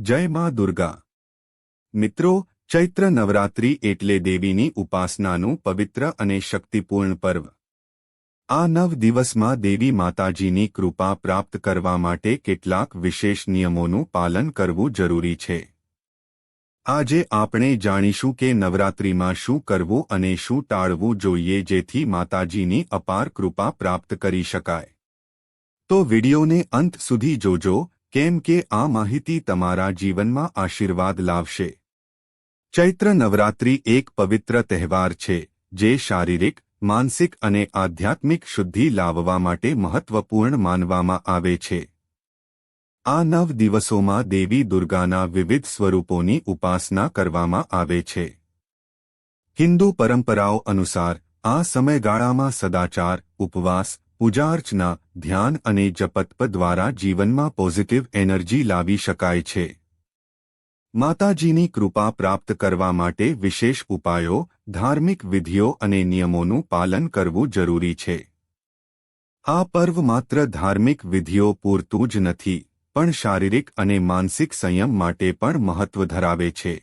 જય માં દુર્ગા. મિત્રો, ચૈત્ર નવરાત્રિ એટલે દેવીની ઉપાસનાનું પવિત્ર અને શક્તિપૂર્ણ પર્વ. આ નવ દિવસમાં દેવી માતાજીની કૃપા પ્રાપ્ત કરવા માટે કેટલાક વિશેષ નિયમોનું પાલન કરવું જરૂરી છે. આજે આપણે જાણીશું કે નવરાત્રિમાં શું કરવું અને શું ટાળવું જોઈએ જેથી માતાજીની અપાર કૃપા પ્રાપ્ત કરી શકાય. તો વિડિયોને અંત સુધી જોજો કેમ કે આ માહિતી તમારા જીવનમાં આશીર્વાદ લાવશે. ચૈત્ર નવરાત્રિ એક પવિત્ર તહેવાર છે, જે શારીરિક, માનસિક અને આધ્યાત્મિક શુદ્ધિ લાવવા માટે મહત્વપૂર્ણ માનવામાં આવે છે. આ નવ દિવસોમાં દેવી દુર્ગાના વિવિધ સ્વરૂપોની ઉપાસના કરવામાં આવે છે. હિન્દુ પરંપરાઓ અનુસાર, આ સમયગાળામાં સદાચાર, ઉપવાસ પૂજાઅર્ચના ધ્યાન અને જપતપ દ્વારા જીવનમાં પોઝિટિવ એનર્જી લાવી શકાય છે. માતાજીની કૃપા પ્રાપ્ત કરવા માટે વિશેષ ઉપાયો, ધાર્મિક વિધિઓ અને નિયમોનું પાલન કરવું જરૂરી છે. આ પર્વ માત્ર ધાર્મિક વિધિઓ પૂરતું જ નથી, પણ શારીરિક અને માનસિક સંયમ માટે પણ મહત્વ ધરાવે છે.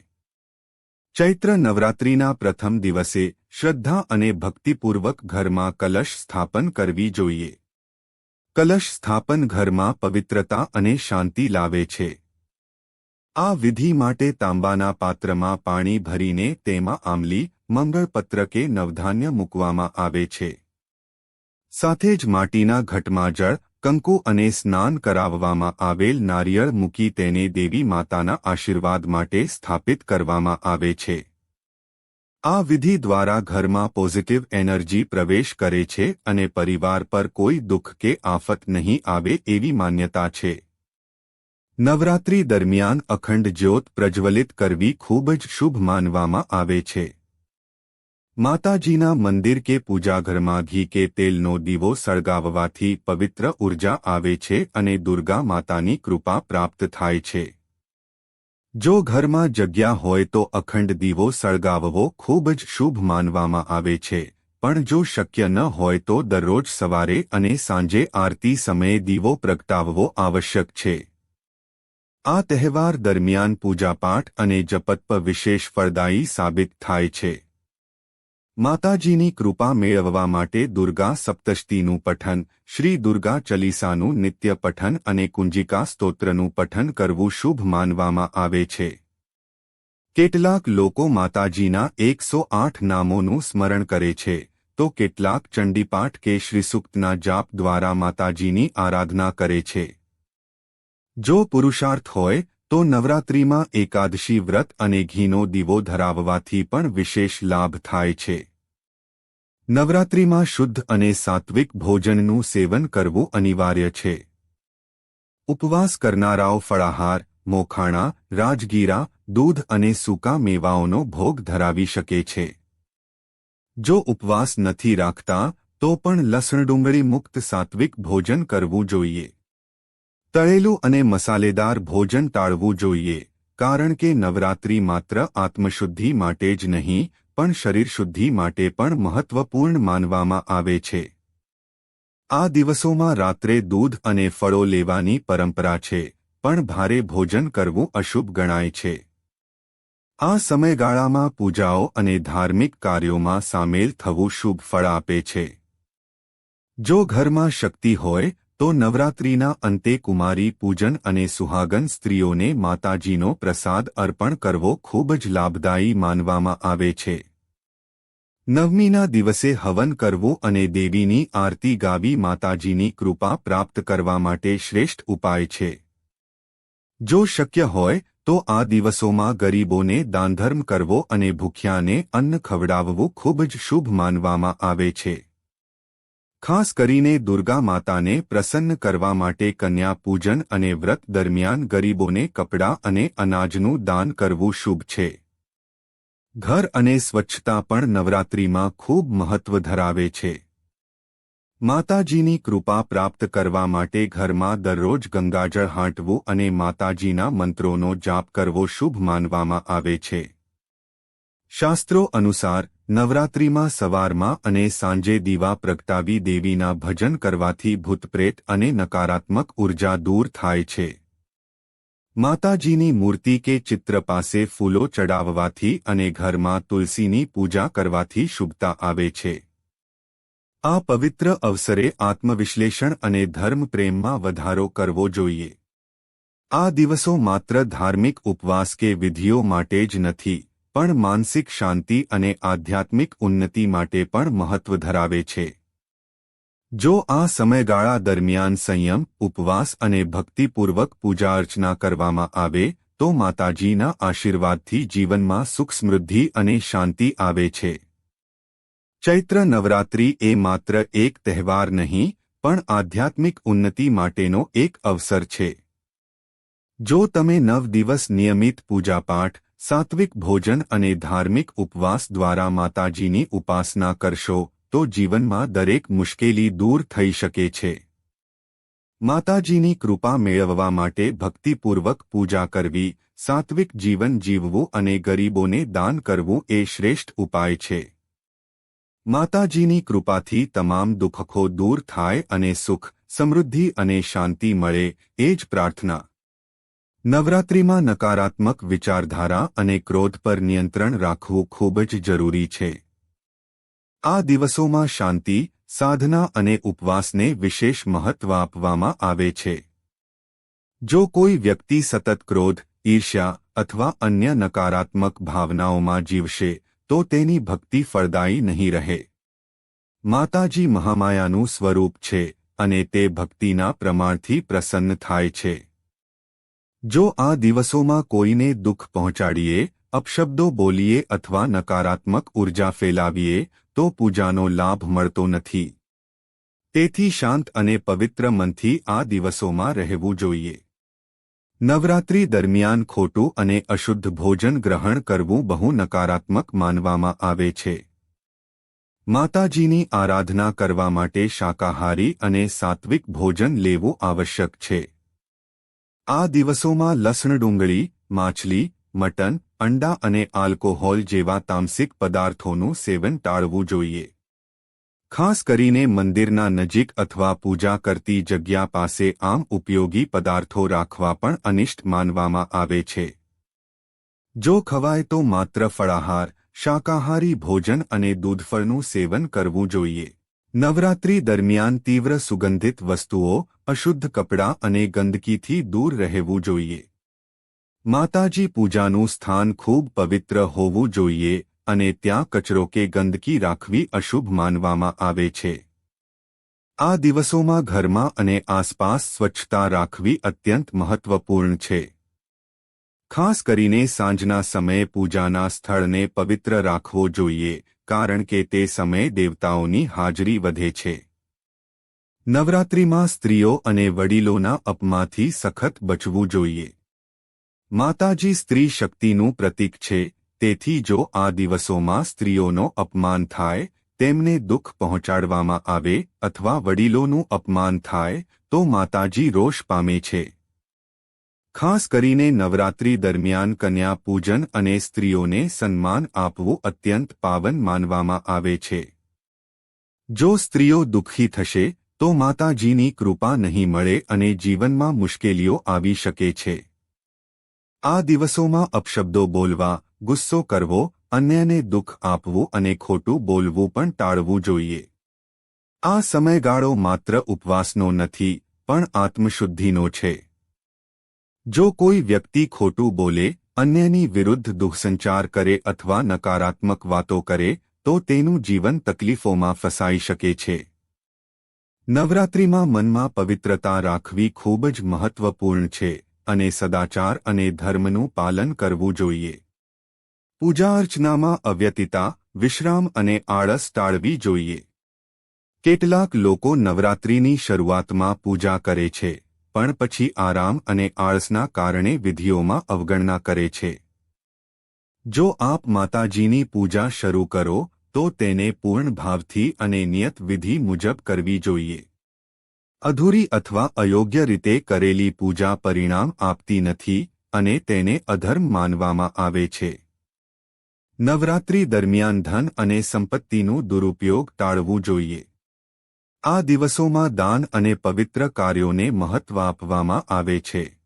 ચૈત્ર નવરાત્રિના પ્રથમ દિવસે શ્રદ્ધા અને ભક્તિપૂર્વક ઘરમાં કલશ સ્થાપન કરવી જોઈએ. કલશ સ્થાપન ઘરમાં પવિત્રતા અને શાંતિ લાવે છે. આ વિધિ માટે તાંબાના પાત્રમાં પાણી ભરીને તેમાં આમલી મંગળપત્ર કે નવધાન્ય મૂકવામાં આવે છે. સાથે જ માટીના ઘટમાં જળ, કંકુ અને સ્નાન કરાવવામાં આવેલ નારિયેળ મૂકી તેને દેવી માતાના આશીર્વાદ માટે સ્થાપિત કરવામાં આવે છે. આ વિધિ દ્વારા ઘરમાં પોઝિટિવ એનર્જી પ્રવેશ કરે છે અને પરિવાર પર કોઈ દુઃખ કે આફત નહીં આવે એવી માન્યતા છે. નવરાત્રી દરમિયાન અખંડ જ્યોત પ્રજ્વલિત કરવી ખૂબ જ શુભ માનવામાં આવે છે. માતાજીના મંદિર કે પૂજાઘરમાં ઘી કે તેલનો દીવો સળગાવવાથી પવિત્ર ઊર્જા આવે છે અને દુર્ગા માતાની કૃપા પ્રાપ્ત થાય છે. જો ઘરમાં જગ્યા હોય તો અખંડ દીવો સળગાવવો ખૂબ જ શુભ માનવામાં આવે છે. પણ જો શક્ય ન હોય તો દરરોજ સવારે અને સાંજે આરતી સમયે દીવો પ્રગટાવવો આવશ્યક છે. આ તહેવાર દરમિયાન પૂજાપાઠ અને જપત્પ વિશેષ ફળદાયી સાબિત થાય છે. માતાજીની કૃપા મેળવવા માટે દુર્ગા સપ્તષ્ટીનું પઠન, શ્રી દુર્ગા ચલીસાનું નિત્ય પઠન અને કુંજિકા સ્તોત્રનું પઠન કરવું શુભ માનવામાં આવે છે. કેટલાક લોકો માતાજીના એકસો આઠ નામોનું સ્મરણ કરે છે. તો કેટલાક ચંડીપાઠ કે શ્રીસુક્તના જાપ દ્વારા માતાજીની આરાધના કરે છે. જો પુરુષાર્થ હોય તો નવરાત્રિમાં એકાદશી વ્રત અને ઘીનો દીવો ધરાવવાથી પણ વિશેષ લાભ થાય છે. નવરાત્રિમાં શુદ્ધ અને સાત્વિક ભોજનનું સેવન કરવું અનિવાર્ય છે. ઉપવાસ કરનારાઓ ફળાહાર, મોખાણા, રાજગીરા, દૂધ અને સૂકા મેવાઓનો ભોગ ધરાવી શકે છે. જો ઉપવાસ નથી રાખતા, તો પણ લસણ ડુંગળી મુક્ત સાત્વિક ભોજન કરવું જોઈએ. તળેલું અને મસાલેદાર ભોજન ટાળવું જોઈએ, કારણ કે નવરાત્રી માત્ર આત્મશુદ્ધિ માટે જ નહીં, પણ શરીર શુદ્ધિ માટે પણ મહત્વપૂર્ણ માનવામાં આવે છે. આ દિવસોમાં રાત્રે દૂધ અને ફળો લેવાની પરંપરા છે, પણ ભારે ભોજન કરવું અશુભ ગણાય છે. આ સમયગાળામાં પૂજાઓ અને ધાર્મિક કાર્યોમાં સામેલ થવું શુભ ફળ આપે છે. જો ઘરમાં શક્તિ હોય તો નવરાત્રિના અંતે કુમારી પૂજન અને સુહાગન સ્ત્રીઓને માતાજીનો પ્રસાદ અર્પણ કરવો ખૂબ જ લાભદાયી માનવામાં આવે છે. નવમીના દિવસે હવન કરવું અને દેવીની આરતી ગાવી માતાજીની કૃપા પ્રાપ્ત કરવા માટે શ્રેષ્ઠ ઉપાય છે. જો શક્ય હોય, તો આ દિવસોમાં ગરીબોને દાનધર્મ કરવો અને ભૂખ્યાને અન્ન ખવડાવવું ખૂબ જ શુભ માનવામાં આવે છે. ખાસ કરીને દુર્ગા માતાને પ્રસન્ન કરવા માટે કન્યા પૂજન અને વ્રત દરમિયાન ગરીબોને કપડાં અને અનાજનું દાન કરવું શુભ છે. ઘર અને સ્વચ્છતા પણ નવરાત્રિમાં ખૂબ મહત્વ ધરાવે છે. માતાજીની કૃપા પ્રાપ્ત કરવા માટે ઘરમાં દરરોજ ગંગાજળ હાંટવું અને માતાજીના મંત્રોનો જાપ કરવો શુભ માનવામાં આવે છે. શાસ્ત્રો અનુસાર નવરાત્રિમાં સવારમાં અને સાંજે દીવા પ્રગટાવી દેવીના ભજન કરવાથી ભૂતપ્રેત અને નકારાત્મક ઊર્જા દૂર થાય છે. માતાજીની મૂર્તિ કે ચિત્ર પાસે ફૂલો ચડાવવાથી અને ઘરમાં તુલસીની પૂજા કરવાથી શુભતા આવે છે. આ પવિત્ર અવસરે આત્મવિશ્લેષણ અને ધર્મ પ્રેમમાં વધારો કરવો જોઈએ. આ દિવસો માત્ર ધાર્મિક ઉપવાસ કે વિધિઓ માટે જ નથી. પણ માનસિક શાંતિ અને આધ્યાત્મિક ઉન્નતિ માટે પણ મહત્વ ધરાવે છે. જો આ સમયગાળા દરમિયાન સંયમ, ઉપવાસ અને ભક્તિપૂર્વક પૂજા અર્ચના કરવામાં આવે, તો માતાજીના આશીર્વાદથી જીવનમાં સુખ સમૃદ્ધિ અને શાંતિ આવે છે. ચૈત્ર નવરાત્રિ એ માત્ર એક તહેવાર નહીં, પણ આધ્યાત્મિક ઉન્નતિ માટેનો એક અવસર છે. જો તમે નવ દિવસ નિયમિત પૂજાપાઠ સાત્વિક ભોજન અને ધાર્મિક ઉપવાસ દ્વારા માતાજીની ઉપાસના કરશો, તો જીવનમાં દરેક મુશ્કેલી દૂર થઈ શકે છે. માતાજીની કૃપા મેળવવા માટે ભક્તિપૂર્વક પૂજા કરવી, સાત્વિક જીવન જીવવું અને ગરીબોને દાન કરવું એ શ્રેષ્ઠ ઉપાય છે. માતાજીની કૃપાથી તમામ દુઃખો દૂર થાય અને સુખ, સમૃદ્ધિ અને શાંતિ મળે, એ જ પ્રાર્થના. નવરાત્રિમાં નકારાત્મક વિચારધારા અને ક્રોધ પર નિયંત્રણ રાખવું ખૂબ જ જરૂરી છે. આ દિવસોમાં શાંતિ, સાધના અને ઉપવાસને વિશેષ મહત્વ આપવામાં આવે છે. જો કોઈ વ્યક્તિ સતત ક્રોધ, ઈર્ષ્યા અથવા અન્ય નકારાત્મક ભાવનાઓમાં જીવશે, તો તેની ભક્તિ ફળદાયી નહીં રહે. માતાજી મહામાયાનું સ્વરૂપ છે અને તે ભક્તિના પ્રમાણથી પ્રસન્ન થાય છે. જો આ દિવસોમાં કોઈને દુઃખ પહોંચાડીએ, અપશબ્દો બોલીએ અથવા નકારાત્મક ઊર્જા ફેલાવીએ, તો પૂજાનો લાભ મળતો નથી. તેથી શાંત અને પવિત્ર મનથી આ દિવસોમાં રહેવું જોઈએ. નવરાત્રી દરમિયાન ખોટું અને અશુદ્ધ ભોજન ગ્રહણ કરવું બહુ નકારાત્મક માનવામાં આવે છે. માતાજીની આરાધના કરવા માટે શાકાહારી અને સાત્વિક ભોજન લેવું આવશ્યક છે. આ દિવસોમાં લસણ ડુંગળી, માછલી, મટન, અંડા અને આલ્કોહોલ જેવા તામસિક પદાર્થોનું સેવન ટાળવું જોઈએ. ખાસ કરીને મંદિરના નજીક અથવા પૂજા કરતી જગ્યા પાસે આમ ઉપયોગી પદાર્થો રાખવા પણ અનિષ્ટ માનવામાં આવે છે. જો ખવાય તો માત્ર ફળાહાર, શાકાહારી ભોજન અને દૂધફળનું સેવન કરવું જોઈએ. નવરાત્રી દરમિયાન તીવ્ર સુગંધિત વસ્તુઓ, અશુદ્ધ કપડાં અને ગંદકીથી દૂર રહેવું જોઈએ. માતાજી પૂજાનું સ્થાન ખૂબ પવિત્ર હોવું જોઈએ અને ત્યાં કચરો કે ગંદકી રાખવી અશુભ માનવામાં આવે છે. આ દિવસોમાં ઘરમાં અને આસપાસ સ્વચ્છતા રાખવી અત્યંત મહત્વપૂર્ણ છે. ખાસ કરીને સાંજના સમયે પૂજાના સ્થળને પવિત્ર રાખવો જોઈએ કારણ કે તે સમયે દેવતાઓની હાજરી વધે છે. નવરાત્રિમાં સ્ત્રીઓ અને વડીલોના અપમાંથી સખત બચવું જોઈએ. માતાજી સ્ત્રી શક્તિનું પ્રતીક છે, તેથી જો આ દિવસોમાં સ્ત્રીઓનો અપમાન થાય, તેમને દુઃખ પહોંચાડવામાં આવે, અથવા વડીલોનું અપમાન થાય, તો માતાજી રોષ પામે છે. ખાસ કરીને નવરાત્રી દરમિયાન કન્યા પૂજન અને સ્ત્રીઓને સન્માન આપવું અત્યંત પાવન માનવામાં આવે છે. જો સ્ત્રીઓ દુઃખી થશે, તો માતાજીની કૃપા નહીં મળે અને જીવનમાં મુશ્કેલીઓ આવી શકે છે. આ દિવસોમાં અપશબ્દો બોલવા, ગુસ્સો કરવો, અન્યને દુઃખ આપવું અને ખોટું બોલવું પણ ટાળવું જોઈએ. આ સમયગાળો માત્ર ઉપવાસનો નથી, પણ આત્મશુદ્ધિનો છે. જો કોઈ વ્યક્તિ ખોટું બોલે, અન્યની વિરુદ્ધ દુઃખસંચાર કરે અથવા નકારાત્મક વાતો કરે, તો તેનું જીવન તકલીફોમાં ફસાઈ શકે છે. નવરાત્રિમાં મનમાં પવિત્રતા રાખવી ખૂબ જ મહત્વપૂર્ણ છે અને સદાચાર અને ધર્મનું પાલન કરવું જોઈએ. પૂજા અર્ચનામાં અવ્યતિતા, વિશ્રામ અને આળસ ટાળવી જોઈએ. કેટલાક લોકો નવરાત્રિની શરૂઆતમાં પૂજા કરે છે. પણ પછી આરામ અને આળસના કારણે વિધિઓમાં અવગણના કરે છે. જો આપ માતાજીની પૂજા શરૂ કરો, તો તેને પૂર્ણ ભાવથી અને નિયત વિધિ મુજબ કરવી જોઈએ. અધૂરી અથવા અયોગ્ય રીતે કરેલી પૂજા પરિણામ આપતી નથી અને તેને અધર્મ માનવામાં આવે છે. નવરાત્રી દરમિયાન ધન અને સંપત્તિનું દુરુપયોગ ટાળવું જોઈએ. આ દિવસોમાં દાન અને પવિત્ર કાર્યોને મહત્વ આપવામાં આવે છે.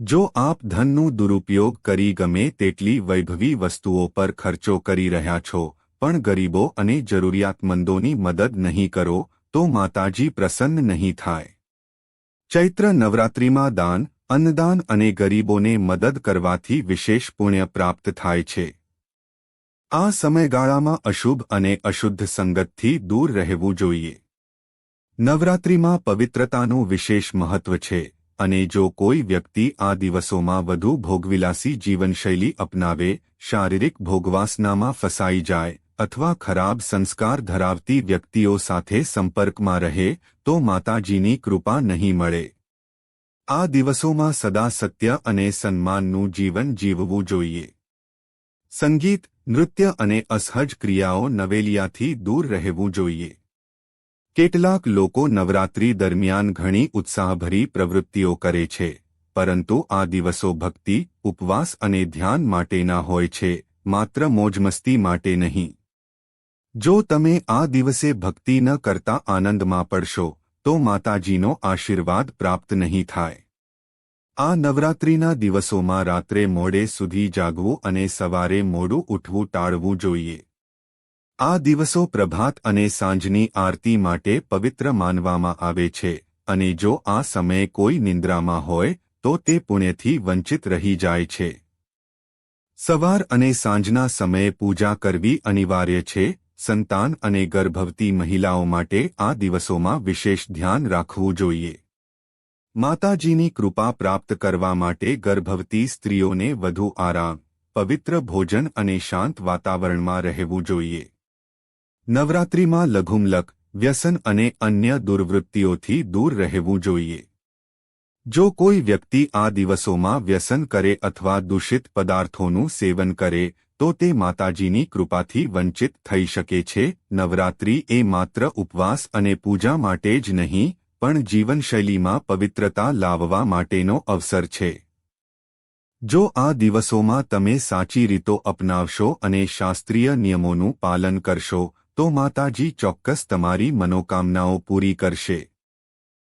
જો આપ ધનનું દુરુપયોગ કરી ગમે તેટલી વૈભવી વસ્તુઓ પર ખર્ચો કરી રહ્યા છો, પણ ગરીબો અને જરૂરિયાતમંદોની મદદ નહીં કરો, તો માતાજી પ્રસન્ન નહીં થાય. ચૈત્ર નવરાત્રિમાં દાન, અન્નદાન અને ગરીબોને મદદ કરવાથી વિશેષ પુણ્ય પ્રાપ્ત થાય છે. આ સમયગાળામાં અશુભ અને અશુદ્ધ સંગતથી દૂર રહેવું જોઈએ. નવરાત્રિમાં પવિત્રતાનું વિશેષ મહત્વ છે અને જો કોઈ વ્યક્તિ આ દિવસોમાં વધુ ભોગવિલાસી જીવનશૈલી અપનાવે, શારીરિક ભોગવાસનામાં ફસાઈ જાય અથવા ખરાબ સંસ્કાર ધરાવતી વ્યક્તિઓ સાથે સંપર્કમાં રહે, તો માતાજીની કૃપા નહીં મળે. આ દિવસોમાં સદા સત્ય અને સન્માનનું જીવન જીવવું જોઈએ. સંગીત, નૃત્ય અને અસહજ ક્રિયાઓ નવેલિયાથી દૂર રહેવું જોઈએ. કેટલાક લોકો નવરાત્રી દરમિયાન ઘણી ઉત્સાહભરી પ્રવૃત્તિઓ કરે છે, પરંતુ આ દિવસો ભક્તિ, ઉપવાસ અને ધ્યાન માટેના હોય છે, માત્ર મોજમસ્તી માટે નહીં. જો તમે આ દિવસે ભક્તિ ન કરતા આનંદમાં પડશો, તો માતાજીનો આશીર્વાદ પ્રાપ્ત નહીં થાય. આ નવરાત્રિના દિવસોમાં રાત્રે મોડે સુધી જાગવું અને સવારે મોડું ઉઠવું ટાળવું જોઈએ. આ દિવસો પ્રભાત અને સાંજની આરતી માટે પવિત્ર માનવામાં આવે છે, અને જો આ સમયે કોઈ નિંદ્રામાં હોય, તો તે પુણ્યથી વંચિત રહી જાય છે. સવાર અને સાંજના સમયે પૂજા કરવી અનિવાર્ય છે, સંતાન અને ગર્ભવતી મહિલાઓ માટે આ દિવસોમાં વિશેષ ધ્યાન રાખવું જોઈએ. માતાજીની કૃપા પ્રાપ્ત કરવા માટે ગર્ભવતી સ્ત્રીઓને વધુ આરામ, પવિત્ર ભોજન અને શાંત વાતાવરણમાં રહેવું જોઈએ. નવરાત્રિમાં લઘુમલક, વ્યસન અને અન્ય દુર્વૃત્તિઓથી દૂર રહેવું જોઈએ. જો કોઈ વ્યક્તિ આ દિવસોમાં વ્યસન કરે અથવા દૂષિત પદાર્થોનું સેવન કરે, તો તે માતાજીની કૃપાથી વંચિત થઈ શકે છે. નવરાત્રિ એ માત્ર ઉપવાસ અને પૂજા માટે જ નહીં, પણ જીવનશૈલીમાં પવિત્રતા લાવવા માટેનો અવસર છે. જો આ દિવસોમાં તમે સાચી રીતો અપનાવશો અને શાસ્ત્રીય નિયમોનું પાલન કરશો તો માતાજી ચોક્કસ તમારી મનોકામનાઓ પૂરી કરશે.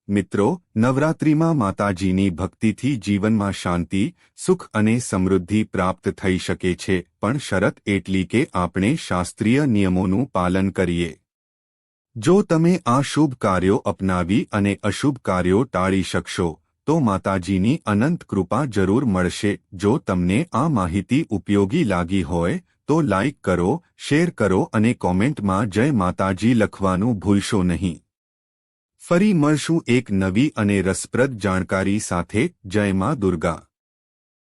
મિત્રો, નવરાત્રિમાં માતાજીની ભક્તિથી જીવનમાં શાંતિ, સુખ અને સમૃદ્ધિ પ્રાપ્ત થઈ શકે છે, પણ શરત એટલી કે આપણે શાસ્ત્રીય નિયમોનું પાલન કરીએ. જો તમે આ શુભ કાર્યો અપનાવી અને અશુભ કાર્યો ટાળી શકશો, તો માતાજીની અનંત કૃપા જરૂર મળશે. જો તમને આ માહિતી ઉપયોગી લાગી હોય તો લાઇક કરો શેર કરો અને કોમેન્ટમાં જય માતાજી લખવાનું ભૂલશો નહીં. ફરી મળશું એક નવી અને રસપ્રદ જાણકારી સાથે. જય મા દુર્ગા.